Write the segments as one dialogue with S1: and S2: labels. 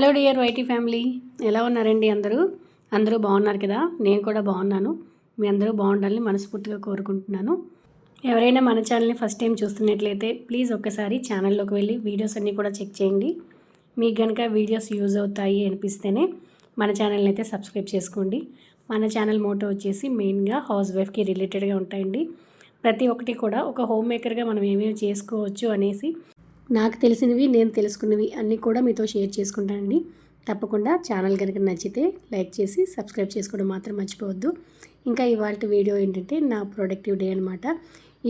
S1: Hello dear YT family ఎలా ఉన్నారండి అందరూ? అందరూ బాగున్నారు కదా? నేను కూడా బాగున్నాను. మీ అందరూ బాగుండాలని మనస్ఫూర్తిగా కోరుకుంటున్నాను. ఎవరైనా మన ఛానల్ని ఫస్ట్ టైం చూస్తున్నట్లయితే ప్లీజ్ ఒక్కసారి ఛానల్లోకి వెళ్ళి వీడియోస్ అన్నీ కూడా చెక్ చేయండి. మీకు కనుక వీడియోస్ యూజ్ అవుతాయి అనిపిస్తేనే మన ఛానల్ని అయితే సబ్స్క్రైబ్ చేసుకోండి. మన ఛానల్ మోటో వచ్చేసి మెయిన్గా హౌస్ వైఫ్కి రిలేటెడ్గా ఉంటాయండి. ప్రతి ఒక్కటి కూడా ఒక హోమ్ మేకర్గా మనం ఏమేమి చేసుకోవచ్చు అనేసి నాకు తెలిసినవి నేను తెలుసుకున్నవి అన్నీ కూడా మీతో షేర్ చేసుకుంటానండి. తప్పకుండా ఛానల్ కనుక నచ్చితే లైక్ చేసి సబ్స్క్రైబ్ చేసుకోవడం మాత్రం మర్చిపోవద్దు. ఇంకా ఇవాళ వీడియో ఏంటంటే నా ప్రొడక్టివ్ డే అనమాట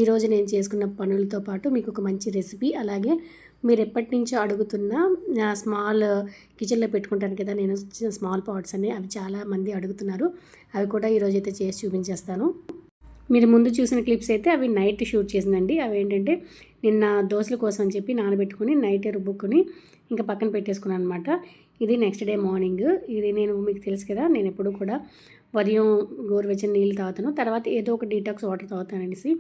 S1: ఈరోజు నేను చేసుకున్న పనులతో పాటు మీకు ఒక మంచి రెసిపీ అలాగే మీరు ఎప్పటి నుంచో అడుగుతున్న స్మాల్ కిచెన్లో పెట్టుకుంటాను కదా నేను స్మాల్ పాట్స్ అని అవి చాలా మంది అడుగుతున్నారు. అవి కూడా ఈరోజు అయితే చేసి చూపించేస్తాను. మీరు ముందు చూసిన క్లిప్స్ అయితే అవి నైట్ షూట్ చేసిందండి. అవి ఏంటంటే నిన్న దోశల కోసం అని చెప్పి నానబెట్టుకుని నైట్ రుబ్బుకొని ఇంకా పక్కన పెట్టేసుకున్నాను అనమాట ఇది నెక్స్ట్ డే మార్నింగ్ ఇది నేను మీకు తెలుసు కదా నేను ఎప్పుడు కూడా ఉదయం గోరువెచ్చని నీళ్ళు తాగుతాను. తర్వాత ఏదో ఒక డీటాక్స్ వాటర్ తాగుతాను అనేసి.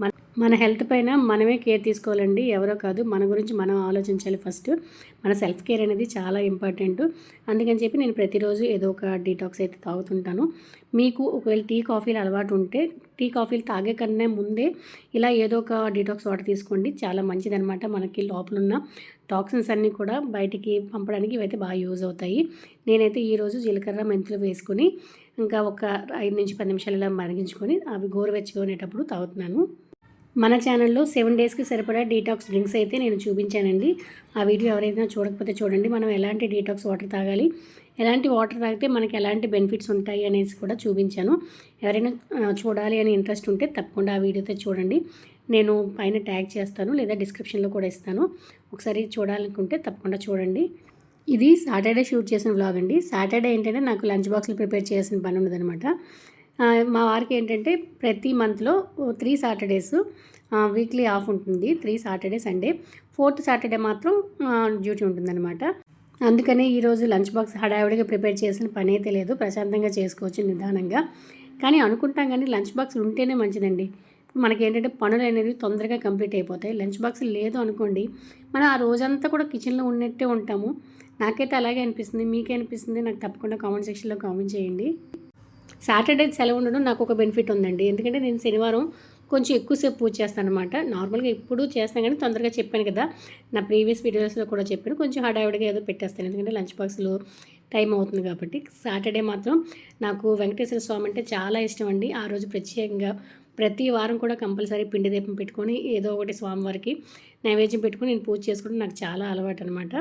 S1: మన మన హెల్త్ పైన మనమే కేర్ తీసుకోవాలండి. ఎవరో కాదు మన గురించి మనం ఆలోచించాలి ఫస్ట్. మన సెల్ఫ్ కేర్ అనేది చాలా ఇంపార్టెంట్. అందుకని చెప్పి నేను ప్రతిరోజు ఏదో ఒక డీటాక్స్ అయితే తాగుతుంటాను. మీకు ఒకవేళ టీ కాఫీలు అలవాటు ఉంటే టీ కాఫీలు తాగే కన్నా ముందే ఇలా ఏదో ఒక డీటాక్స్ వాటర్ తీసుకోండి. చాలా మంచిదనమాట మనకి లోపల ఉన్న టాక్సిన్స్ అన్నీ కూడా బయటికి పంపడానికి ఇవైతే బాగా యూజ్ అవుతాయి. నేనైతే ఈరోజు జీలకర్ర మెంతులు వేసుకొని ఇంకా ఒక ఐదు నుంచి పది నిమిషాలు ఇలా మరిగించుకొని అవి గోరువెచ్చుకునేటప్పుడు తాగుతున్నాను. మన ఛానల్లో సెవెన్ డేస్కి సరిపడా డీటాక్స్ డ్రింక్స్ అయితే నేను చూపించానండి. ఆ వీడియో ఎవరైనా చూడకపోతే చూడండి. మనం ఎలాంటి డీటాక్స్ వాటర్ తాగాలి ఎలాంటి వాటర్ తాగితే మనకి ఎలాంటి బెనిఫిట్స్ ఉంటాయి అనేసి కూడా చూపించాను. ఎవరైనా చూడాలి అని ఇంట్రెస్ట్ ఉంటే తప్పకుండా ఆ వీడియోతో చూడండి. నేను పైన ట్యాగ్ చేస్తాను లేదా డిస్క్రిప్షన్లో కూడా ఇస్తాను. ఒకసారి చూడాలనుకుంటే తప్పకుండా చూడండి. ఇది సాటర్డే షూట్ చేసిన వ్లాగ్ అండి. సాటర్డే ఏంటంటే నాకు లంచ్ బాక్స్లు ప్రిపేర్ చేసిన పని ఉన్నదనమాట మా వారికి ఏంటంటే ప్రతి మంత్లో త్రీ సాటర్డేస్ వీక్లీ ఆఫ్ ఉంటుంది. Three Saturday Sunday. Fourth Saturday మాత్రం డ్యూటీ ఉంటుందన్నమాట. అందుకనే ఈరోజు లంచ్ బాక్స్ హడావిడిగా ప్రిపేర్ చేసిన పని అయితే లేదు. ప్రశాంతంగా చేసుకోవచ్చు నిదానంగా. కానీ అనుకుంటాం కానీ లంచ్ బాక్స్ ఉంటేనే మంచిదండి. మనకి ఏంటంటే పనులు అనేది తొందరగా కంప్లీట్ అయిపోతాయి. లంచ్ బాక్స్ లేదు అనుకోండి మనం ఆ రోజంతా కూడా కిచెన్లో ఉన్నట్టే ఉంటాము. నాకైతే అలాగే అనిపిస్తుంది. మీకే అనిపిస్తుంది. నాకు తప్పకుండా కామెంట్ సెక్షన్లో కామెంట్ చేయండి. సాటర్డే సెలవు ఉండడం నాకు ఒక బెనిఫిట్ ఉందండి. ఎందుకంటే నేను శనివారం కొంచెం ఎక్కువసేపు పూజ చేస్తాను అనమాట నార్మల్గా ఎప్పుడు చేస్తాను కానీ తొందరగా చెప్పాను కదా. నా ప్రీవియస్ వీడియోస్లో కూడా చెప్పాను. కొంచెం హడావిడిగా ఏదో పెట్టేస్తాను. ఎందుకంటే లంచ్ బాక్స్లో టైం అవుతుంది కాబట్టి సాటర్డే మాత్రం నాకు వెంకటేశ్వర స్వామి అంటే చాలా ఇష్టం అండి. ఆ రోజు ప్రత్యేకంగా ప్రతి వారం కూడా కంపల్సరీ పిండి దీపం పెట్టుకొని ఏదో ఒకటి స్వామివారికి నైవేద్యం పెట్టుకొని నేను పూజ చేసుకోవడం నాకు చాలా అలవాటు అనమాట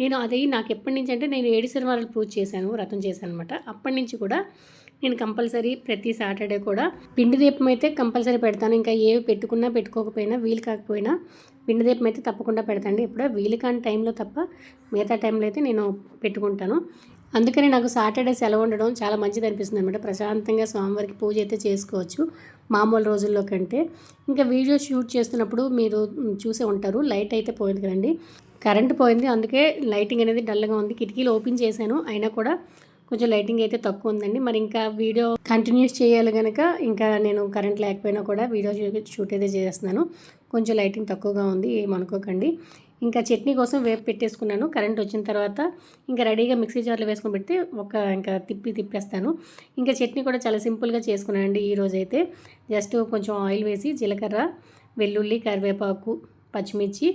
S1: నేను అది నాకు ఎప్పటి నుంచి అంటే నేను ఏడు శనివారాలు పూజ చేశాను వ్రతం చేశాను అనమాట అప్పటి నుంచి కూడా నేను కంపల్సరీ ప్రతి సాటర్డే కూడా పిండి దీపం అయితే కంపల్సరీ పెడతాను. ఇంకా ఏవి పెట్టుకున్నా పెట్టుకోకపోయినా వీలు కాకపోయినా పిండి దీపం అయితే తప్పకుండా పెడతాండి ఎప్పుడో వీలు కాని టైంలో తప్ప మిగతా టైంలో అయితే నేను పెట్టుకుంటాను. అందుకని నాకు సాటర్డే సెలవు ఉండడం చాలా మంచిది అనిపిస్తుంది అనమాట ప్రశాంతంగా స్వామివారికి పూజ అయితే చేసుకోవచ్చు మామూలు రోజుల్లో కంటే. ఇంకా వీడియో షూట్ చేస్తున్నప్పుడు మీరు చూసే ఉంటారు. లైట్ అయితే పోయింది కదండి. కరెంట్ పోయింది. అందుకే లైటింగ్ అనేది డల్గా ఉంది. కిటికీలు ఓపెన్ చేశాను. అయినా కూడా కొంచెం లైటింగ్ అయితే తక్కువ ఉందండి. మరి ఇంకా వీడియో కంటిన్యూస్ చేయాలి కనుక ఇంకా నేను కరెంట్ లేకపోయినా కూడా వీడియో షూట్ అయితే చేస్తున్నాను. కొంచెం లైటింగ్ తక్కువగా ఉంది ఏమనుకోకండి ఇంకా చట్నీ కోసం వేపు పెట్టేసుకున్నాను. కరెంట్ వచ్చిన తర్వాత ఇంకా రెడీగా మిక్సీ జార్లో వేసుకొని పెడితే ఒక ఇంకా తిప్పి తిప్పేస్తాను. ఇంకా చట్నీ కూడా చాలా సింపుల్గా చేసుకున్నానండి ఈరోజు అయితే. జస్ట్ కొంచెం ఆయిల్ వేసి జీలకర్ర వెల్లుల్లి కరివేపాకు పచ్చిమిర్చి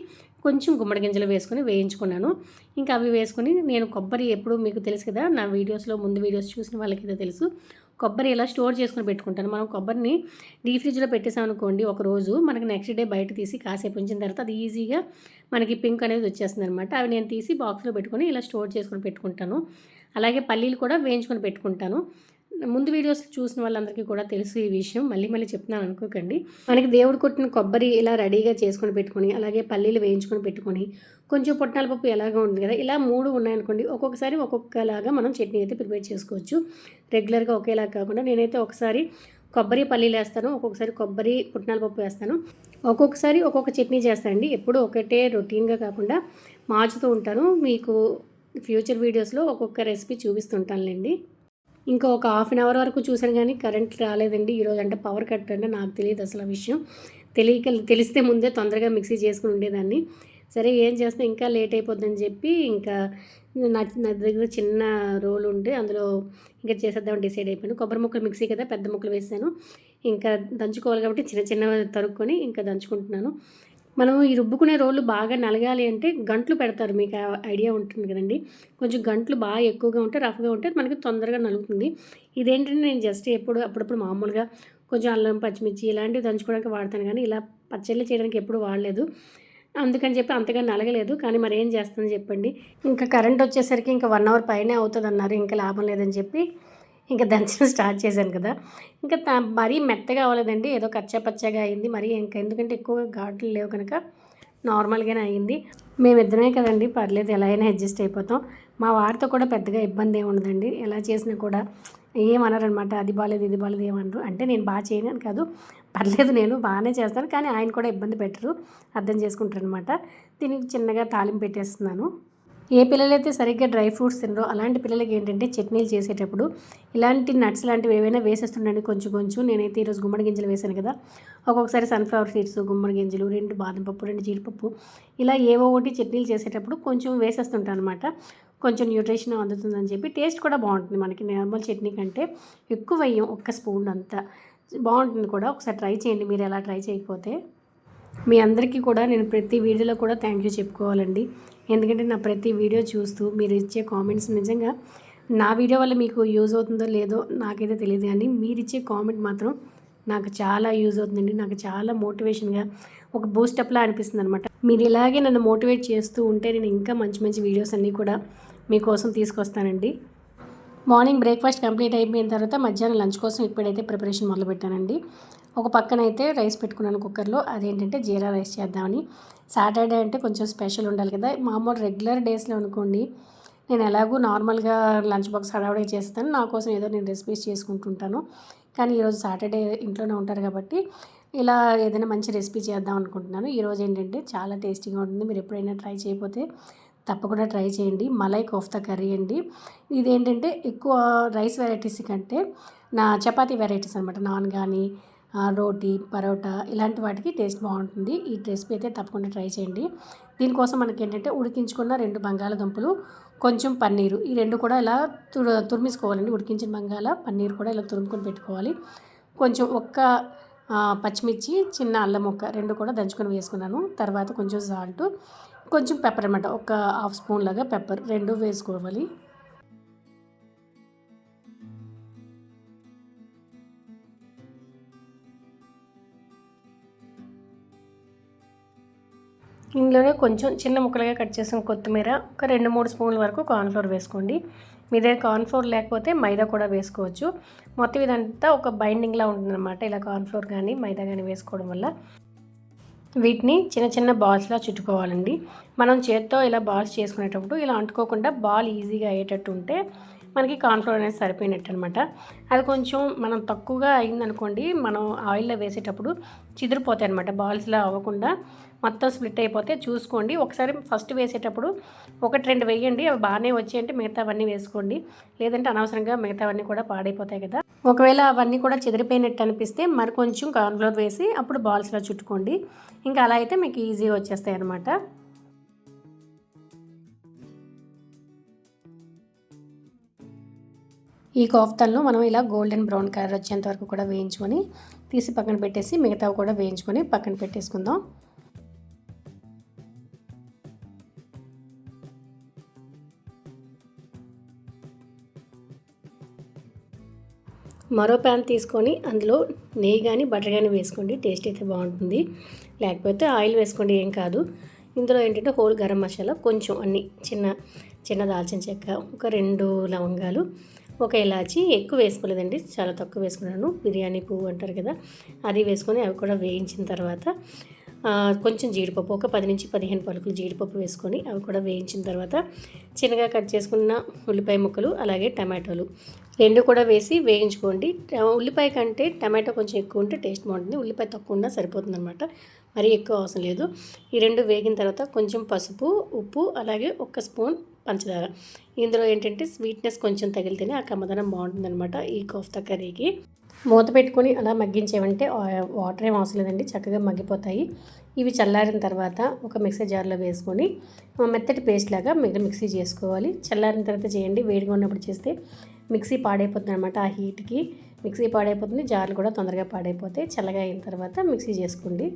S1: కొంచెం గుమ్మడి గింజలు వేసుకొని వేయించుకున్నాను. ఇంకా అవి వేసుకుని నేను కొబ్బరి ఎప్పుడు మీకు తెలుసు కదా నా వీడియోస్లో ముందు వీడియోస్ చూసిన వాళ్ళకి తెలుసు. కొబ్బరి ఇలా స్టోర్ చేసుకుని పెట్టుకుంటాను. మనం కొబ్బరిని డీ ఫ్రిడ్జ్లో పెట్టేసామనుకోండి ఒక రోజు మనకి నెక్స్ట్ డే బయట తీసి కాసేపు ఉంచిన తర్వాత అది ఈజీగా మనకి పింక్ అనేది వచ్చేస్తుంది అనమాట అవి నేను తీసి బాక్స్లో పెట్టుకొని ఇలా స్టోర్ చేసుకొని పెట్టుకుంటాను. అలాగే పల్లీలు కూడా వేయించుకొని పెట్టుకుంటాను. ముందు వీడియోస్ చూసిన వాళ్ళందరికీ కూడా తెలుసు ఈ విషయం. మళ్ళీ మళ్ళీ చెప్తున్నాను అనుకోకండి. మనకి దేవుడు కొట్టిన కొబ్బరి ఇలా రెడీగా చేసుకొని పెట్టుకొని అలాగే పల్లీలు వేయించుకొని పెట్టుకొని కొంచెం పొట్టాల పప్పు ఎలాగా ఉంది కదా ఇలా మూడు ఉన్నాయనుకోండి ఒక్కొక్కసారి ఒక్కొక్కలాగా మనం చట్నీ అయితే ప్రిపేర్ చేసుకోవచ్చు. రెగ్యులర్గా ఒకేలా కాకుండా నేనైతే ఒకసారి కొబ్బరి పల్లీలు వేస్తాను ఒక్కొక్కసారి కొబ్బరి పుట్నాల పప్పు వేస్తాను. ఒక్కొక్కసారి ఒక్కొక్క చట్నీ చేస్తానండి. ఎప్పుడు ఒకటే రొటీన్గా కాకుండా మార్చుతూ ఉంటాను. మీకు ఫ్యూచర్ వీడియోస్లో ఒక్కొక్క రెసిపీ చూపిస్తుంటానులేండి. ఇంకా ఒక హాఫ్ అన్ అవర్ వరకు చూశాను కానీ కరెంట్ రాలేదండి. ఈరోజు అంటే పవర్ కట్ అంటే నాకు తెలియదు అసలు విషయం. తెలియక తెలిస్తే ముందే తొందరగా మిక్సీ చేసుకుని ఉండేదాన్ని. సరే ఏం చేస్తే? ఇంకా లేట్ అయిపోద్దని చెప్పి ఇంకా నా నా దగ్గర చిన్న రోల్ ఉంటే అందులో ఇంకా చేసేద్దామని డిసైడ్ అయిపోయాను. కొబ్బరి ముక్కలు మిక్సీ కదా పెద్ద ముక్కలు వేసాను. ఇంకా దంచుకోవాలి కాబట్టి చిన్న చిన్న తరుక్కొని ఇంకా దంచుకుంటున్నాను. మనం ఈ రుబ్బుకునే రోళ్ళు బాగా నలగాలి అంటే గంటలు పెడతారు. మీకు ఐడియా ఉంటుంది కదండి. కొంచెం గంటలు బాగా ఎక్కువగా ఉంటే రఫ్గా ఉంటే మనకి తొందరగా నలుగుతుంది. ఇదేంటంటే నేను జస్ట్ ఎప్పుడు అప్పుడప్పుడు మామూలుగా కొంచెం అల్లం పచ్చిమిర్చి ఇలాంటివి దంచుకోవడానికి వాడతాను కానీ ఇలా పచ్చళ్ళు చేయడానికి ఎప్పుడు వాడలేదు. అందుకని చెప్పి అంతగా నలగలేదు. కానీ మరి ఏం చేస్తుందని చెప్పండి. ఇంకా కరెంట్ వచ్చేసరికి ఇంకా వన్ అవర్ పైనే అవుతుంది అన్నారు ఇంకా లాభం లేదని చెప్పి ఇంకా దంచడం స్టార్ట్ చేశాను కదా. ఇంకా త- మరీ మెత్తగా అవ్వలేదండి. ఏదో కచ్చపచ్చగా అయింది. మరి ఇంకా ఎందుకంటే ఎక్కువగా ఘాట్లు లేవు కనుక నార్మల్గానే అయింది. మేమిద్దరమే కదండి. పర్లేదు ఎలా అయినా అడ్జస్ట్ అయిపోతాం. మా వారితో కూడా పెద్దగా ఇబ్బంది ఏమి ఉండదండి. ఎలా చేసినా కూడా ఏమనరనమాట. అది బాగాలేదు ఇది బాగాలేదు ఏమనరు. అంటే నేను బాగా చేయను అని కాదు. పర్లేదు నేను బాగానే చేస్తాను. కానీ ఆయన కూడా ఇబ్బంది పెట్టరు. అర్థం చేసుకుంటారు అనమాట దీనికి చిన్నగా తాలింపు పెట్టేస్తున్నాను. ఏ పిల్లలైతే సరిగ్గా డ్రై ఫ్రూట్స్ తినరో అలాంటి పిల్లలకి ఏంటంటే చట్నీలు చేసేటప్పుడు ఇలాంటి నట్స్ లాంటివి ఏవైనా వేసేస్తుండండి కొంచెం కొంచెం. నేనైతే ఈరోజు గుమ్మడి గింజలు వేసాను కదా. ఒక్కొక్కసారి సన్ఫ్లవర్ సీడ్స్ గుమ్మడి గింజలు రెండు బాదం పప్పు రెండు జీడిపప్పు ఇలా ఏవో ఒకటి చట్నీలు చేసేటప్పుడు కొంచెం వేసేస్తుంటాను అనమాట కొంచెం న్యూట్రిషన్ అందుతుందని చెప్పి టేస్ట్ కూడా బాగుంటుంది మనకి. నార్మల్ చట్నీ కంటే ఎక్కువ వేయం ఒక్క స్పూన్ అంతా. బాగుంటుంది కూడా. ఒకసారి ట్రై చేయండి. మీరు ఎలా ట్రై చేయకపోతే. మీ అందరికీ కూడా నేను ప్రతి వీడియోలో కూడా థ్యాంక్ యూ చెప్పుకోవాలండి. ఎందుకంటే నా ప్రతి వీడియో చూస్తూ మీరు ఇచ్చే కామెంట్స్ నిజంగా నా వీడియో వల్ల మీకు యూజ్ అవుతుందో లేదో నాకైతే తెలియదు కానీ మీరు ఇచ్చే కామెంట్ మాత్రం నాకు చాలా యూజ్ అవుతుందండి. నాకు చాలా మోటివేషన్గా ఒక బూస్టప్లా అనిపిస్తుంది అనమాట మీరు ఇలాగే నన్ను మోటివేట్ చేస్తూ ఉంటే నేను ఇంకా మంచి మంచి వీడియోస్ అన్నీ కూడా మీకోసం తీసుకొస్తానండి. మార్నింగ్ బ్రేక్ఫాస్ట్ కంప్లీట్ అయిపోయిన తర్వాత మధ్యాహ్నం లంచ్ కోసం ఇప్పుడైతే ప్రిపరేషన్ మొదలుపెట్టానండి. ఒక పక్కన అయితే రైస్ పెట్టుకున్నాను కుక్కర్లో. అదేంటంటే జీరా రైస్ చేద్దామని. సాటర్డే అంటే కొంచెం స్పెషల్ ఉండాలి కదా. మామూలు రెగ్యులర్ డేస్లో అనుకోండి నేను ఎలాగూ నార్మల్గా లంచ్ బాక్స్ హడావుడిగా చేస్తాను. నా కోసం ఏదో నేను రెసిపీస్ చేసుకుంటుంటాను. కానీ ఈరోజు సాటర్డే ఇంట్లోనే ఉంటారు కాబట్టి ఇలా ఏదైనా మంచి రెసిపీ చేద్దాం అనుకుంటున్నాను. ఈరోజు ఏంటంటే చాలా టేస్టీగా ఉంటుంది. మీరు ఎప్పుడైనా ట్రై చేయకపోతే తప్పకుండా ట్రై చేయండి. మలై కోఫ్తా కర్రీ అండి. ఇదేంటంటే ఎక్కువ రైస్ వెరైటీస్ కంటే నా చపాతీ వెరైటీస్ అనమాట నాన్ కానీ రోటీ పరోటా ఇలాంటి వాటికి టేస్ట్ బాగుంటుంది. ఈ రెసిపీ అయితే తప్పకుండా ట్రై చేయండి. దీనికోసం మనకి ఏంటంటే ఉడికించుకున్న రెండు బంగాళదుంపలు కొంచెం పన్నీరు. ఈ రెండు కూడా ఇలా తురు తురిమిసుకోవాలండి. ఉడికించిన బంగాళ పన్నీర్ కూడా ఇలా తురుముకొని పెట్టుకోవాలి. కొంచెం ఒక్క పచ్చిమిర్చి చిన్న అల్లం ముక్క రెండు కూడా దంచుకొని వేసుకున్నాను. తర్వాత కొంచెం సాల్ట్ కొంచెం పెప్పర్ అనమాట ఒక హాఫ్ స్పూన్ లాగా పెప్పర్ రెండు వేసుకోవాలి. ఇందులోనే కొంచెం చిన్న ముక్కలుగా కట్ చేసిన కొత్తిమీర ఒక రెండు మూడు స్పూన్ల వరకు కార్న్ఫ్లోర్ వేసుకోండి. మీ దగ్గర కార్న్ఫ్లోర్ లేకపోతే మైదా కూడా వేసుకోవచ్చు. మొత్తం ఇదంతా ఒక బైండింగ్లా ఉంటుందన్నమాట. ఇలా కార్న్ఫ్లోర్ కానీ మైదా కానీ వేసుకోవడం వల్ల. వీటిని చిన్న చిన్న బాల్స్లా చుట్టుకోవాలండి. మనం చేత్తో ఇలా బాల్స్ చేసుకునేటప్పుడు ఇలా అంటుకోకుండా బాల్ ఈజీగా అయ్యేటట్టు ఉంటే మనకి కార్న్ఫ్లోర్ అనేది సరిపోయినట్టు అనమాట అది కొంచెం మనం తక్కువగా అయిందనుకోండి మనం ఆయిల్లో వేసేటప్పుడు చిదిరిపోతాయి అనమాట బాల్స్లా అవ్వకుండా మొత్తం స్ప్లిట్ అయిపోతే చూసుకోండి. ఒకసారి ఫస్ట్ వేసేటప్పుడు ఒకటి రెండు వేయండి. అవి బాగానే వచ్చాయంటే మిగతావన్నీ వేసుకోండి. లేదంటే అనవసరంగా మిగతావన్నీ కూడా పాడైపోతాయి కదా. ఒకవేళ అవన్నీ కూడా చెదిరిపోయినట్టు అనిపిస్తే మరి కొంచెం కార్న్ఫ్లోర్ వేసి అప్పుడు బాల్స్లో చుట్టుకోండి. ఇంకా అలా అయితే మీకు ఈజీగా వచ్చేస్తాయి అనమాట ఈ కోఫ్తాల్లో మనం ఇలా గోల్డెన్ బ్రౌన్ కలర్ వచ్చేంత వరకు కూడా వేయించుకొని తీసి పక్కన పెట్టేసి మిగతావి కూడా వేయించుకొని పక్కన పెట్టేసుకుందాం. మరో ప్యాన్ తీసుకొని అందులో నెయ్యి కానీ బటర్ కానీ వేసుకోండి. టేస్ట్ అయితే బాగుంటుంది. లేకపోతే ఆయిల్ వేసుకోండి ఏం కాదు. ఇందులో ఏంటంటే హోల్ గరం మసాలా కొంచెం అన్ని చిన్న చిన్న దాల్చిన చెక్క ఒక రెండు లవంగాలు ఒక ఇలాచి. ఎక్కువ వేసుకోలేదండి. చాలా తక్కువ వేసుకున్నాను. బిర్యానీ పువ్వు అంటారు కదా అది వేసుకొని అవి కూడా వేయించిన తర్వాత కొంచెం జీడిపప్పు ఒక పది నుంచి పదిహేను పలుకులు జీడిపప్పు వేసుకొని అవి కూడా వేయించిన తర్వాత చిన్నగా కట్ చేసుకున్న ఉల్లిపాయ ముక్కలు అలాగే టమాటోలు రెండు కూడా వేసి వేయించుకోండి. ఉల్లిపాయ కంటే టమాటో కొంచెం ఎక్కువ ఉంటే టేస్ట్ బాగుంటుంది. ఉల్లిపాయ తక్కువ ఉన్నా సరిపోతుంది అనమాట మరీ ఎక్కువ అవసరం లేదు. ఈ రెండు వేగిన తర్వాత కొంచెం పసుపు ఉప్పు అలాగే ఒక స్పూన్ పంచదార. ఇందులో ఏంటంటే స్వీట్నెస్ కొంచెం తగిలితేనే ఆ కమ్మదనం బాగుంటుందన్నమాట ఈ కోఫ్తా కర్రీకి. మూత పెట్టుకొని అలా మగ్గించేవంటే వాటర్ ఏం అవసరం లేదండి. చక్కగా మగ్గిపోతాయి. ఇవి చల్లారిన తర్వాత ఒక మిక్సీ జార్లో వేసుకొని మెత్తటి పేస్ట్ లాగా మీరు మిక్సీ చేసుకోవాలి. చల్లారిన తర్వాత చేయండి. వేడిగా ఉన్నప్పుడు చేస్తే మిక్సీ పాడైపోతుంది అనమాట ఆ హీట్కి. మిక్సీ పాడైపోతుంది. జార్లు కూడా తొందరగా పాడైపోతాయి. చల్లగా అయిన తర్వాత మిక్సీ చేసుకోండి.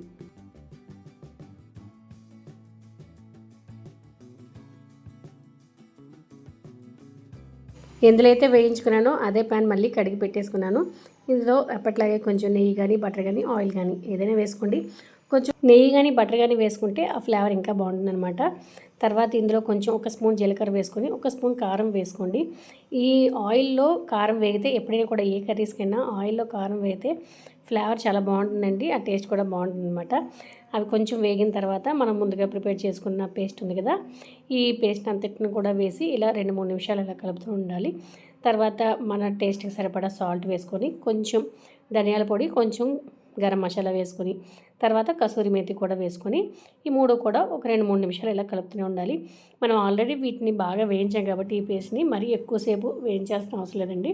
S1: ఎందులో అయితే వేయించుకున్నానో అదే ప్యాన్ మళ్ళీ కడిగి పెట్టేసుకున్నాను. ఇందులో అప్పట్లాగే కొంచెం నెయ్యి కానీ బటర్ కానీ ఆయిల్ కానీ ఏదైనా వేసుకోండి. కొంచెం నెయ్యి కానీ బటర్ కానీ వేసుకుంటే ఆ ఫ్లేవర్ ఇంకా బాగుంటుందన్నమాట. తర్వాత ఇందులో కొంచెం ఒక స్పూన్ జీలకర్ర వేసుకొని ఒక స్పూన్ కారం వేసుకోండి. ఈ ఆయిల్లో కారం వేగితే ఎప్పుడైనా కూడా ఏ కర్రీస్కైనా ఆయిల్లో కారం వేగితే ఫ్లేవర్ చాలా బాగుంటుందండి. ఆ టేస్ట్ కూడా బాగుంటుంది అనమాట అవి కొంచెం వేగిన తర్వాత మనం ముందుగా ప్రిపేర్ చేసుకున్న పేస్ట్ ఉంది కదా ఈ పేస్ట్ అంతటిని కూడా వేసి ఇలా రెండు మూడు నిమిషాలు ఇలా కలుపుతూ ఉండాలి. తర్వాత మన టేస్ట్కి సరిపడా సాల్ట్ వేసుకొని కొంచెం ధనియాల పొడి కొంచెం గరం మసాలా వేసుకొని తర్వాత కసూరి మేతి కూడా వేసుకొని ఈ మూడు కూడా ఒక రెండు మూడు నిమిషాలు ఇలా కలుపుతూనే ఉండాలి. మనం ఆల్రెడీ వీటిని బాగా వేయించాం కాబట్టి ఈ పేస్ట్ని మరీ ఎక్కువసేపు వేయించాల్సిన అవసరం లేదండి.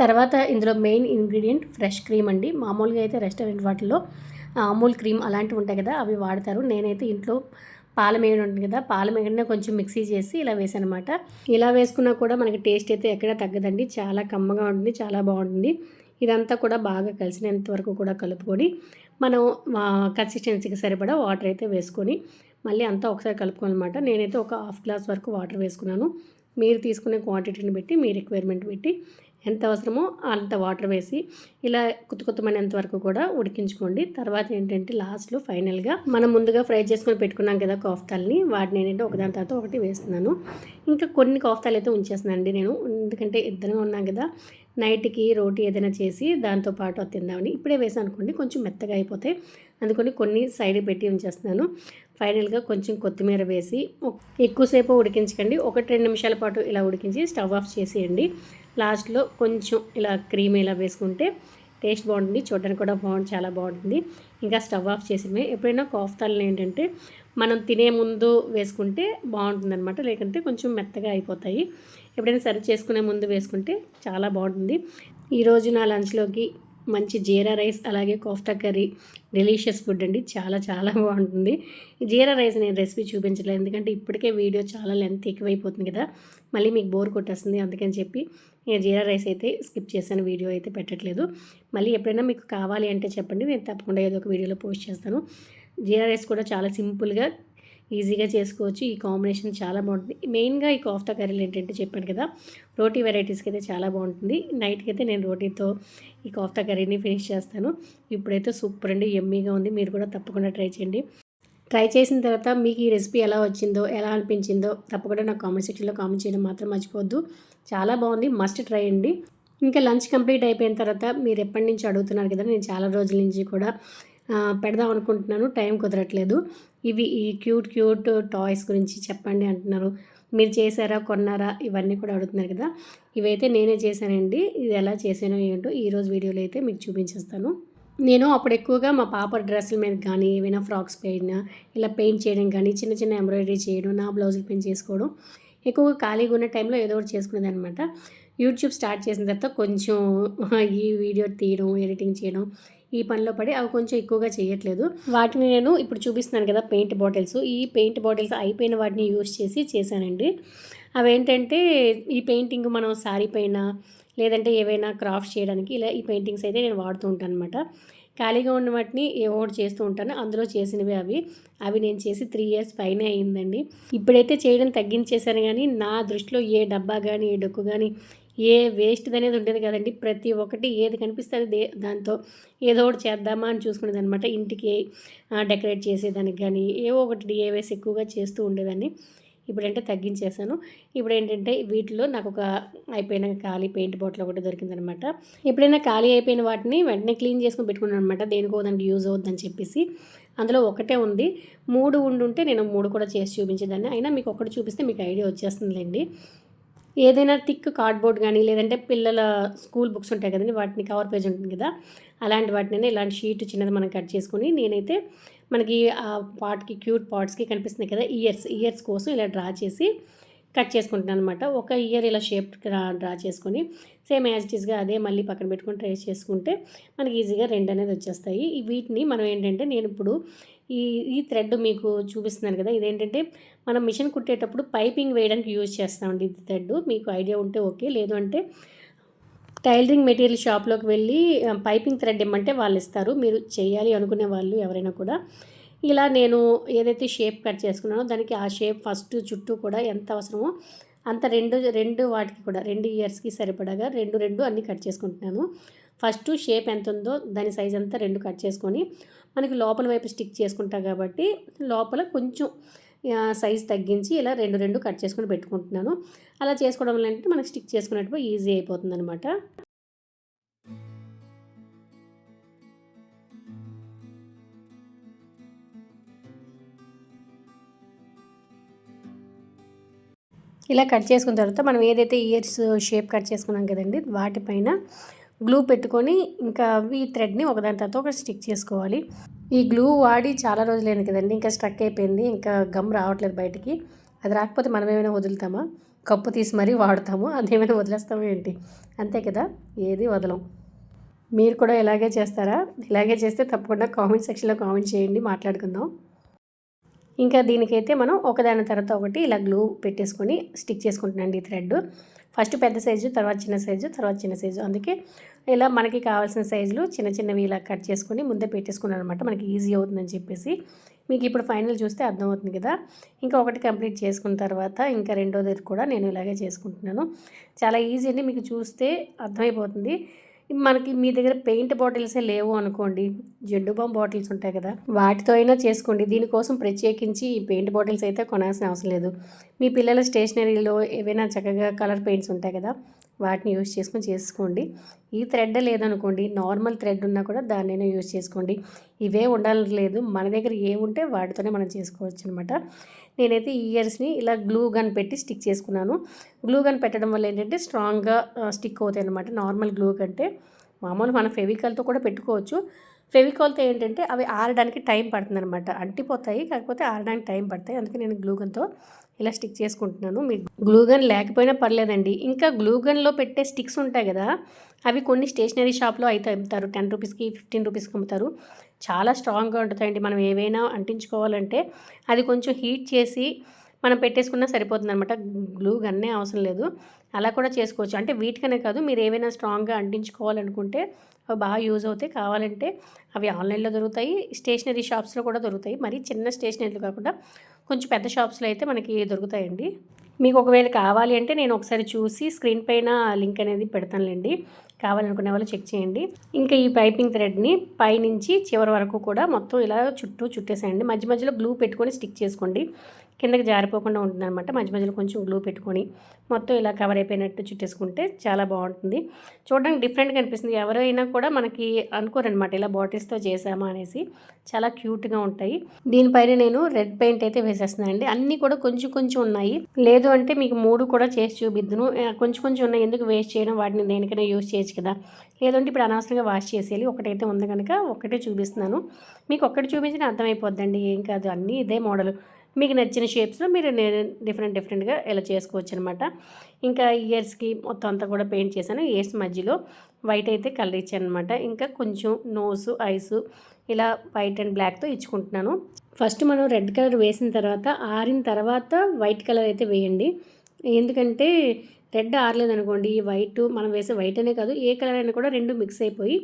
S1: తర్వాత ఇందులో మెయిన్ ఇంగ్రీడియంట్ ఫ్రెష్ క్రీమ్ అండి. మామూలుగా అయితే రెస్టారెంట్ వాటిల్లో అమూల్ క్రీమ్ అలాంటివి ఉంటాయి కదా అవి వాడతారు. నేనైతే ఇంట్లో పాల మేగడ ఉంటుంది కదా పాలమేగడనే కొంచెం మిక్సీ చేసి ఇలా వేసాను అనమాట ఇలా వేసుకున్నా కూడా మనకి టేస్ట్ అయితే ఎక్కడ తగ్గదండి. చాలా కమ్మగా ఉంటుంది చాలా బాగుంటుంది. ఇదంతా కూడా బాగా కలిసినంత వరకు కూడా కలుపుకొని మనం కన్సిస్టెన్సీకి సరిపడా వాటర్ అయితే వేసుకొని మళ్ళీ అంతా ఒకసారి కలుపుకోవాలన్నమాట. నేనైతే ఒక హాఫ్ గ్లాస్ వరకు వాటర్ వేసుకున్నాను. మీరు తీసుకునే క్వాంటిటీని బట్టి మీ రిక్వైర్మెంట్ పెట్టి ఎంత అవసరమో అంత వాటర్ వేసి ఇలా కుత్తుకుత్తమనేంత వరకు కూడా ఉడికించుకోండి. తర్వాత ఏంటంటే లాస్ట్లో ఫైనల్గా మనం ముందుగా ఫ్రై చేసుకొని పెట్టుకున్నాం కదా కోఫ్తాల్ని వాటిని ఏంటంటే ఒకదాని తర్వాత ఒకటి వేస్తున్నాను. ఇంకా కొన్ని కోఫ్తాలు అయితే ఉంచేస్తున్నానండి నేను. ఎందుకంటే ఇద్దరం ఉన్నాం కదా నైట్కి రోటీ ఏదైనా చేసి దాంతో పాటు అది తిందామని. ఇప్పుడే వేసాను అనుకోండి కొంచెం మెత్తగా అయిపోతాయి అందుకని కొన్ని సైడ్ పెట్టి ఉంచేస్తున్నాను. ఫైనల్గా కొంచెం కొత్తిమీర వేసి ఎక్కువసేపు ఉడికించకండి. ఒకటి రెండు నిమిషాల పాటు ఇలా ఉడికించి స్టవ్ ఆఫ్ చేసేయండి. లాస్ట్లో కొంచెం ఇలా క్రీమ్ ఇలా వేసుకుంటే టేస్ట్ బాగుంటుంది చూడడానికి కూడా బాగుంది చాలా బాగుంటుంది. ఇంకా స్టవ్ ఆఫ్ చేసినవి. ఎప్పుడైనా కోఫ్తాలను ఏంటంటే మనం తినే ముందు వేసుకుంటే బాగుంటుంది అనమాట లేకుంటే కొంచెం మెత్తగా అయిపోతాయి. ఎప్పుడైనా సర్వ్ చేసుకునే ముందు వేసుకుంటే చాలా బాగుంటుంది. ఈరోజు నా లంచ్లోకి మంచి జీరా రైస్ అలాగే కోఫ్తా కర్రీ డెలీషియస్ ఫుడ్ అండి. చాలా చాలా బాగుంటుంది. జీరా రైస్ నేను రెసిపీ చూపించలేదు ఎందుకంటే ఇప్పటికే వీడియో చాలా లెంత్ ఎక్కువైపోతుంది కదా. మళ్ళీ మీకు బోర్ కొట్టేస్తుంది. అందుకని చెప్పి నేను జీరా రైస్ అయితే స్కిప్ చేశాను వీడియో అయితే పెట్టట్లేదు. మళ్ళీ ఎప్పుడైనా మీకు కావాలి అంటే చెప్పండి నేను తప్పకుండా ఏదో ఒక వీడియోలో పోస్ట్ చేస్తాను. జీరా రైస్ కూడా చాలా సింపుల్గా ఈజీగా చేసుకోవచ్చు. ఈ కాంబినేషన్ చాలా బాగుంటుంది. మెయిన్గా ఈ కోఫ్తా కర్రీలు ఏంటంటే చెప్పాను కదా రోటీ వెరైటీస్కి అయితే చాలా బాగుంటుంది. నైట్కి అయితే నేను రోటీతో ఈ కోఫ్తా కర్రీని ఫినిష్ చేస్తాను. ఇప్పుడైతే సూపర్ అండి ఎమ్మీగా ఉంది. మీరు కూడా తప్పకుండా ట్రై చేయండి. ట్రై చేసిన తర్వాత మీకు ఈ రెసిపీ ఎలా వచ్చిందో ఎలా అనిపించిందో తప్పకుండా నాకు కామెంట్ సెక్షన్లో కామెంట్ చేయడం మాత్రం మర్చిపోవద్దు. చాలా బాగుంది మస్ట్ ట్రై అండి. ఇంకా లంచ్ కంప్లీట్ అయిపోయిన తర్వాత మీరు ఎప్పటి నుంచి అడుగుతున్నారు కదా నేను చాలా రోజుల నుంచి కూడా పెడదాం అనుకుంటున్నాను టైం కుదరట్లేదు. ఇవి ఈ క్యూట్ క్యూట్ టాయ్స్ గురించి చెప్పండి అంటున్నారు. మీరు చేశారా కొన్నారా ఇవన్నీ కూడా అడుగుతున్నారు కదా. ఇవైతే నేనే చేశానండి. ఇది ఎలా చేశానో ఏంటో ఈరోజు వీడియోలో అయితే మీకు చూపించేస్తాను. నేను అప్పుడు ఎక్కువగా మా పాప డ్రెస్సుల మీద కానీ ఏమైనా ఫ్రాక్స్ పైన ఇలా పెయింట్ చేయడం కానీ చిన్న చిన్న ఎంబ్రాయిడరీ చేయడం నా బ్లౌజులు పెయింట్ చేసుకోవడం ఎక్కువగా ఖాళీగా ఉన్న టైంలో ఏదో ఒకటి చేసుకునేది అనమాట యూట్యూబ్ స్టార్ట్ చేసిన తర్వాత కొంచెం ఈ వీడియో తీయడం ఎడిటింగ్ చేయడం ఈ పనిలో పడి అవి కొంచెం ఎక్కువగా చేయట్లేదు. వాటిని నేను ఇప్పుడు చూపిస్తున్నాను కదా పెయింట్ బాటిల్స్. ఈ పెయింట్ బాటిల్స్ అయిపోయిన వాటిని యూస్ చేసి చేశానండి. అవి ఏంటంటే ఈ పెయింటింగ్ మనం శారీ పైన లేదంటే ఏవైనా క్రాఫ్ట్స్ చేయడానికి ఇలా ఈ పెయింటింగ్స్ అయితే నేను వాడుతూ ఉంటాను అనమాట ఖాళీగా ఉన్న వాటిని ఏవో ఒకటి చేస్తూ ఉంటాను. అందులో చేసినవి అవి. అవి నేను చేసి త్రీ ఇయర్స్ పైనే అయిందండి. ఇప్పుడైతే చేయడం తగ్గించేశాను కానీ నా దృష్టిలో ఏ డబ్బా కానీ ఏ డొక్కు కానీ ఏ వేస్ట్ అనేది ఉండేది కదండి. ప్రతి ఒక్కటి ఏది కనిపిస్తుంది దే దాంతో ఏదో ఒకటి చేద్దామా అని చూసుకునేది అనమాట ఇంటికి డెకరేట్ చేసేదానికి కానీ ఏవో ఒకటి డిఏవేస్ ఎక్కువగా చేస్తూ ఉండేదాన్ని. ఇప్పుడంటే తగ్గించేసాను ఇప్పుడు ఏంటంటే వీటిలో నాకు ఒక అయిపోయిన ఖాళీ పెయింట్ బాటిల్ ఒకటి దొరికిందనమాట. ఎప్పుడైనా ఖాళీ అయిపోయిన వాటిని వెంటనే క్లీన్ చేసుకొని పెట్టుకున్నాను అనమాట దేనికో దానికి యూజ్ అవుద్దని చెప్పేసి. అందులో ఒకటే ఉంది. మూడు ఉండుంటే నేను మూడు కూడా చేసి చూపించేదాన్ని. అయినా మీకు ఒకటి చూపిస్తే మీకు ఐడియా వచ్చేస్తుందిలేండి. ఏదైనా థిక్ కార్డ్బోర్డ్ కానీ లేదంటే పిల్లల స్కూల్ బుక్స్ ఉంటాయి కదండి వాటిని కవర్ పేజ్ ఉంటుంది కదా అలాంటి వాటిని ఇలాంటి షీట్ చిన్నది మనం కట్ చేసుకొని నేనైతే మనకి ఆ పార్ట్కి క్యూట్ పార్ట్స్కి కనిపిస్తున్నాయి కదా ఇయర్స్ ఇయర్స్ కోసం ఇలా డ్రా చేసి కట్ చేసుకుంటున్నాను అనమాట ఒక ఇయర్ ఇలా షేప్ డ్రా చేసుకొని సేమ్ యాజ్ ఇట్ అదే మళ్ళీ పక్కన పెట్టుకొని ట్రేస్ చేసుకుంటే మనకి ఈజీగా రెండు అనేది వచ్చేస్తాయి. వీటిని మనం ఏంటంటే నేను ఇప్పుడు ఈ ఈ థ్రెడ్ మీకు చూపిస్తున్నాను కదా ఇదేంటంటే మనం మిషన్ కుట్టేటప్పుడు పైపింగ్ వేయడానికి యూజ్ చేస్తామండి ఇది థ్రెడ్. మీకు ఐడియా ఉంటే ఓకే లేదు అంటే టైలరింగ్ మెటీరియల్ షాప్లోకి వెళ్ళి పైపింగ్ థ్రెడ్ ఇమ్మంటే వాళ్ళు ఇస్తారు మీరు చేయాలి అనుకునే వాళ్ళు ఎవరైనా కూడా. ఇలా నేను ఏదైతే షేప్ కట్ చేసుకున్నానో దానికి ఆ షేప్ ఫస్ట్ చుట్టూ కూడా ఎంత అవసరమో అంత రెండు రెండు వాటికి కూడా రెండు ఇయర్స్కి సరిపడగా రెండు రెండు అన్నీ కట్ చేసుకుంటున్నాను. ఫస్ట్ షేప్ ఎంత ఉందో దాని సైజ్ అంతా రెండు కట్ చేసుకొని మనకి లోపల వైపు స్టిక్ చేసుకుంటాం కాబట్టి లోపల కొంచెం సైజ్ తగ్గించి ఇలా రెండు రెండు కట్ చేసుకొని పెట్టుకుంటున్నాను. అలా చేసుకోవడం వల్ల అంటే మనకి స్టిక్ చేసుకున్నట్టు ఈజీ అయిపోతుంది అనమాట ఇలా కట్ చేసుకున్న తర్వాత మనం ఏదైతే ఇయర్స్ షేప్ కట్ చేసుకున్నాం కదండి వాటిపైన గ్లూ పెట్టుకొని ఇంకా ఈ థ్రెడ్ని ఒకదాని తర్వాత ఒకటి స్టిక్ చేసుకోవాలి. ఈ గ్లూ వాడి చాలా రోజులైంది కదండి. ఇంకా స్ట్రక్ అయిపోయింది. ఇంకా గమ్ రావట్లేదు బయటికి. అది రాకపోతే మనం ఏమైనా వదులుతామా? కప్పు తీసి మరీ వాడతాము. అదేమైనా వదిలేస్తామో ఏంటి? అంతే కదా. ఏది వదలం. మీరు కూడా ఇలాగే చేస్తారా? ఇలాగే చేస్తే తప్పకుండా కామెంట్ సెక్షన్లో కామెంట్ చేయండి. మాట్లాడుకుందాం. ఇంకా దీనికైతే మనం ఒకదాని తర్వాత ఒకటి ఇలా గ్లూ పెట్టేసుకొని స్టిక్ చేసుకుంటున్నాండి ఈ థ్రెడ్. ఫస్ట్ పెద్ద సైజు తర్వాత చిన్న సైజు తర్వాత చిన్న సైజు. అందుకే ఇలా మనకి కావాల్సిన సైజులు చిన్న చిన్నవి ఇలా కట్ చేసుకొని ముందే పెట్టేసుకున్నాను అనమాట మనకి ఈజీ అవుతుందని చెప్పేసి. మీకు ఇప్పుడు ఫైనల్ చూస్తే అర్థమవుతుంది కదా. ఇంకా ఒకటి కంప్లీట్ చేసుకున్న తర్వాత ఇంకా రెండోది కూడా నేను ఇలాగే చేసుకుంటున్నాను. చాలా ఈజీ అండి. మీకు చూస్తే అర్థమైపోతుంది. మనకి మీ దగ్గర పెయింట్ బాటిల్సే లేవు అనుకోండి జెండు బామ్ బాటిల్స్ ఉంటాయి కదా వాటితో అయినా చేసుకోండి. దీనికోసం ప్రత్యేకించి ఈ పెయింట్ బాటిల్స్ అయితే కొనాల్సిన అవసరం లేదు. మీ పిల్లల స్టేషనరీలో ఏవైనా చక్కగా కలర్ పెయింట్స్ ఉంటాయి కదా వాటిని యూజ్ చేసుకొని చేసుకోండి. ఈ థ్రెడ్ లేదనుకోండి నార్మల్ థ్రెడ్ ఉన్నా కూడా దాన్నైనా యూజ్ చేసుకోండి. ఇవే ఉండాలని లేదు మన దగ్గర ఏముంటే వాటితోనే మనం చేసుకోవచ్చు అనమాట నేనైతే ఈ ఇయర్స్ని ఇలా గ్లూ గన్ పెట్టి స్టిక్ చేసుకున్నాను. గ్లూ గన్ పెట్టడం వల్ల ఏంటంటే స్ట్రాంగ్గా స్టిక్ అవుతాయి అనమాట నార్మల్ గ్లూ కంటే మామూలు మనం ఫెవికాల్తో కూడా పెట్టుకోవచ్చు. ఫెవికాల్తో ఏంటంటే అవి ఆరడానికి టైం పడుతుంది అనమాట అంటిపోతాయి కాకపోతే ఆరడానికి టైం పడతాయి. అందుకే నేను గ్లూగన్తో ఇలా స్టిక్ చేసుకుంటున్నాను. మీకు గ్లూగన్ లేకపోయినా పర్లేదండి. ఇంకా గ్లూగన్లో పెట్టే స్టిక్స్ ఉంటాయి కదా అవి కొన్ని స్టేషనరీ షాప్లో అయితే అమ్ముతారు. టెన్ రూపీస్కి ఫిఫ్టీన్ రూపీస్కి అమ్ముతారు. చాలా స్ట్రాంగ్గా ఉంటుందండి మనం ఏవైనా అంటించుకోవాలంటే అది కొంచెం హీట్ చేసి మనం పెట్టేసుకున్నా సరిపోతుంది అనమాట గ్లూ గన్నే అవసరం లేదు. అలా కూడా చేసుకోవచ్చు. అంటే వీటికనే కాదు మీరు ఏవైనా స్ట్రాంగ్గా అంటించుకోవాలనుకుంటే అవి బాగా యూజ్ అవుతాయి. కావాలంటే అవి ఆన్లైన్లో దొరుకుతాయి స్టేషనరీ షాప్స్లో కూడా దొరుకుతాయి. మరి చిన్న స్టేషనరీలు కాకుండా కొంచెం పెద్ద షాప్స్లో అయితే మనకి దొరుకుతాయండి. మీకు ఒకవేళ కావాలి అంటే నేను ఒకసారి చూసి స్క్రీన్ పైన లింక్ అనేది పెడతానులేండి. కావాలనుకునే వాళ్ళు చెక్ చేయండి. ఇంకా ఈ పైపింగ్ థ్రెడ్ని పైనుంచి చివరి వరకు కూడా మొత్తం ఇలా చుట్టూ చుట్టేసేయండి. మధ్య మధ్యలో గ్లూ పెట్టుకొని స్టిక్ చేసుకోండి. కిందకి జారిపోకుండా ఉంటుంది అనమాట మధ్య మధ్యలో కొంచెం గ్లూ పెట్టుకొని మొత్తం ఇలా కవర్ అయిపోయినట్టు చుట్టేసుకుంటే చాలా బాగుంటుంది. చూడడానికి డిఫరెంట్గా అనిపిస్తుంది. ఎవరైనా కూడా మనకి అనుకోరనమాట ఇలా బాటిల్స్తో చేసామా అనేసి. చాలా క్యూట్గా ఉంటాయి. దీనిపైన నేను రెడ్ పెయింట్ అయితే వేసేస్తున్నానండి. అన్నీ కూడా కొంచెం కొంచెం ఉన్నాయి. లేదు అంటే మీకు మూడు కూడా చేసి చూపిద్దును. కొంచెం కొంచెం ఉన్నాయి. ఎందుకు వేస్ట్ చేయడం? వాటిని దేనికైనా యూజ్ చేయొచ్చు కదా. లేదంటే ఇప్పుడు అనవసరంగా వాష్ చేసేయాలి. ఒకటైతే ఉంది కనుక ఒకటే చూపిస్తున్నాను. మీకు ఒక్కటి చూపించిన అర్థమైపోద్దండి. ఏం కాదు. అన్నీ ఇదే మోడల్ మీకు నచ్చిన షేప్స్లో మీరు డిఫరెంట్ డిఫరెంట్గా ఇలా చేసుకోవచ్చు అనమాట ఇంకా ఇయర్స్కి మొత్తం అంతా కూడా పెయింట్ చేశాను. ఇయర్స్ మధ్యలో వైట్ అయితే కలర్ ఇచ్చాను అనమాట ఇంకా కొంచెం నోసు ఐసు ఇలా వైట్ అండ్ బ్లాక్తో ఇచ్చుకుంటున్నాను. ఫస్ట్ మనం రెడ్ కలర్ వేసిన తర్వాత ఆరిన తర్వాత వైట్ కలర్ అయితే వేయండి. ఎందుకంటే రెడ్ ఆరలేదనుకోండి వైట్ మనం వేసే వైట్ అనే కాదు ఏ కలర్ అయినా కూడా రెండు మిక్స్ అయిపోయి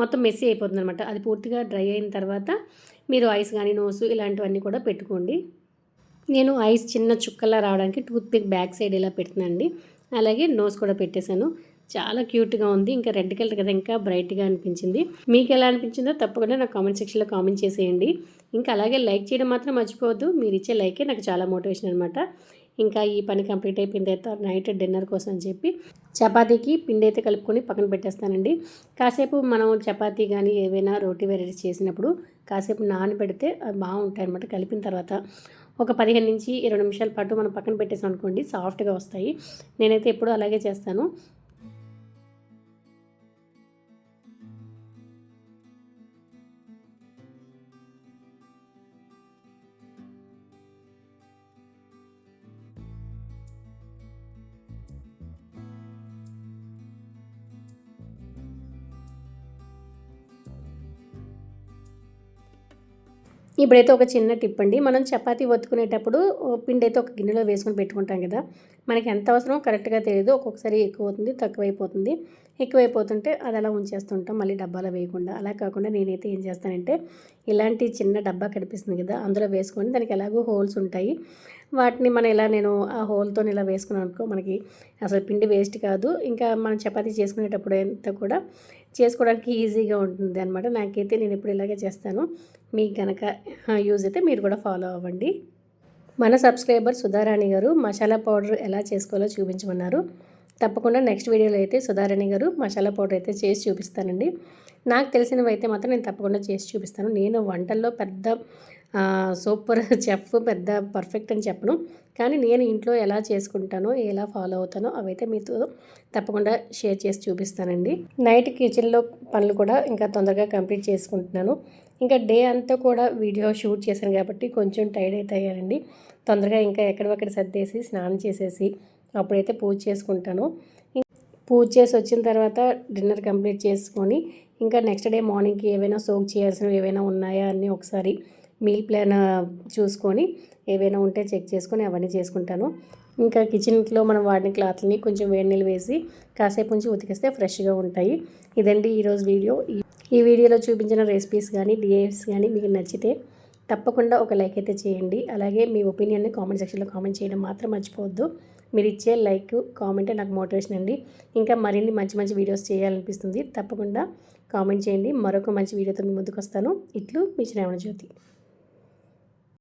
S1: మొత్తం మెస్సీ అయిపోతుంది అనమాట అది పూర్తిగా డ్రై అయిన తర్వాత మీరు ఐస్ కానీ నోసు ఇలాంటివన్నీ కూడా పెట్టుకోండి. నేను ఐస్ చిన్న చుక్కలా రావడానికి టూత్పిక్ బ్యాక్ సైడ్ ఇలా పెడుతున్నానండి. అలాగే నోస్ కూడా పెట్టేశాను. చాలా క్యూట్గా ఉంది. ఇంకా రెడ్ కలర్ కదా ఇంకా బ్రైట్గా అనిపించింది. మీకు ఎలా అనిపించిందో తప్పకుండా నాకు కామెంట్ సెక్షన్లో కామెంట్ చేసేయండి. ఇంకా అలాగే లైక్ చేయడం మాత్రం మర్చిపోవద్దు. మీరు ఇచ్చే లైకే నాకు చాలా మోటివేషన్ అనమాట ఇంకా ఈ పని కంప్లీట్ అయిపోయిన తర్వాత నైట్ డిన్నర్ కోసం అని చెప్పి చపాతీకి పిండి అయితే కలుపుకొని పక్కన పెట్టేస్తానండి. కాసేపు మనం చపాతీ కానీ ఏవైనా రోటీ వెరైటీస్ చేసినప్పుడు కాసేపు నానబెడితే అవి బాగుంటాయి అనమాట కలిపిన తర్వాత. ఒక పదిహేను నుంచి ఇరవై నిమిషాల పాటు మనం పక్కన పెట్టేసాం అనుకోండి సాఫ్ట్గా వస్తాయి. నేనైతే ఎప్పుడూ అలాగే చేస్తాను. ఇప్పుడైతే ఒక చిన్న టిప్ అండి. మనం చపాతీ ఒత్తుకునేటప్పుడు ఓ పిండి అయితే ఒక గిన్నెలో వేసుకొని పెట్టుకుంటాం కదా. మనకి ఎంత అవసరమో కరెక్ట్గా తెలియదు ఒక్కొక్కసారి ఎక్కువ అవుతుంది తక్కువైపోతుంది. ఎక్కువైపోతుంటే అది అలా ఉంచేస్తుంటాం మళ్ళీ డబ్బాలో వేయకుండా. అలా కాకుండా నేనైతే ఏం చేస్తానంటే ఇలాంటి చిన్న డబ్బా కనిపిస్తుంది కదా అందులో వేసుకొని దానికి ఎలాగో హోల్స్ ఉంటాయి. వాటిని మనం ఇలా నేను ఆ హోల్తో ఇలా వేసుకున్నాను అనుకో మనకి అసలు పిండి వేస్ట్ కాదు. ఇంకా మనం చపాతీ చేసుకునేటప్పుడు అంతా కూడా చేసుకోవడానికి ఈజీగా ఉంటుంది అనమాట నాకైతే నేను ఇప్పుడు ఇలాగే చేస్తాను. మీకు కనుక యూజ్ అయితే మీరు కూడా ఫాలో అవ్వండి. మన సబ్స్క్రైబర్ సుధారాణి గారు మసాలా పౌడర్ ఎలా చేసుకోవాలో చూపించమన్నారు. తప్పకుండా నెక్స్ట్ వీడియోలో అయితే సుధారాణి గారు మసాలా పౌడర్ అయితే చేసి చూపిస్తానండి. నాకు తెలిసినవి అయితే మాత్రం నేను తప్పకుండా చేసి చూపిస్తాను. నేను వంటల్లో పెద్ద సూపర్ చెఫ్ పెద్ద పర్ఫెక్ట్ అని చెప్పను. కానీ నేను ఇంట్లో ఎలా చేసుకుంటానో ఎలా ఫాలో అవుతానో అవైతే మీతో తప్పకుండా షేర్ చేసి చూపిస్తానండి. నైట్ కిచెన్లో పనులు కూడా ఇంకా తొందరగా కంప్లీట్ చేసుకుంటున్నాను. ఇంకా డే అంతా కూడా వీడియో షూట్ చేశాను కాబట్టి కొంచెం టైర్డ్ అయితే అయ్యానండి. తొందరగా ఇంకా ఎక్కడొక్కడ సర్దేసి స్నానం చేసేసి అప్పుడైతే పూజ చేసుకుంటాను. పూజ చేసి వచ్చిన తర్వాత డిన్నర్ కంప్లీట్ చేసుకొని ఇంకా నెక్స్ట్ డే మార్నింగ్కి ఏవైనా సోక్ చేయాల్సినవి ఏవైనా ఉన్నాయా అన్నీ ఒకసారి మీల్ ప్లాన్ చూసుకొని ఏవైనా ఉంటే చెక్ చేసుకొని అవన్నీ చేసుకుంటాను. ఇంకా కిచెన్లో మనం వాడిన క్లాత్ని కొంచెం వేడి నీళ్ళు వేసి కాసేపు ఉంచి ఉతికిస్తే ఫ్రెష్గా ఉంటాయి. ఇదండి ఈరోజు వీడియో. ఈ వీడియోలో చూపించిన రెసిపీస్ కానీ డిఎఫ్స్ కానీ మీకు నచ్చితే తప్పకుండా ఒక లైక్ అయితే చేయండి. అలాగే మీ ఒపీనియన్ని కామెంట్ సెక్షన్లో కామెంట్ చేయడం మాత్రం మర్చిపోవద్దు. మీరు ఇచ్చే లైక్ కామెంటే నాకు మోటివేషన్ అండి. ఇంకా మరిన్ని మంచి మంచి వీడియోస్ చేయాలనిపిస్తుంది. తప్పకుండా కామెంట్ చేయండి. మరొక మంచి వీడియోతో మీ ముందుకు వస్తాను. ఇట్లు మీ శ్రావణ జ్యోతి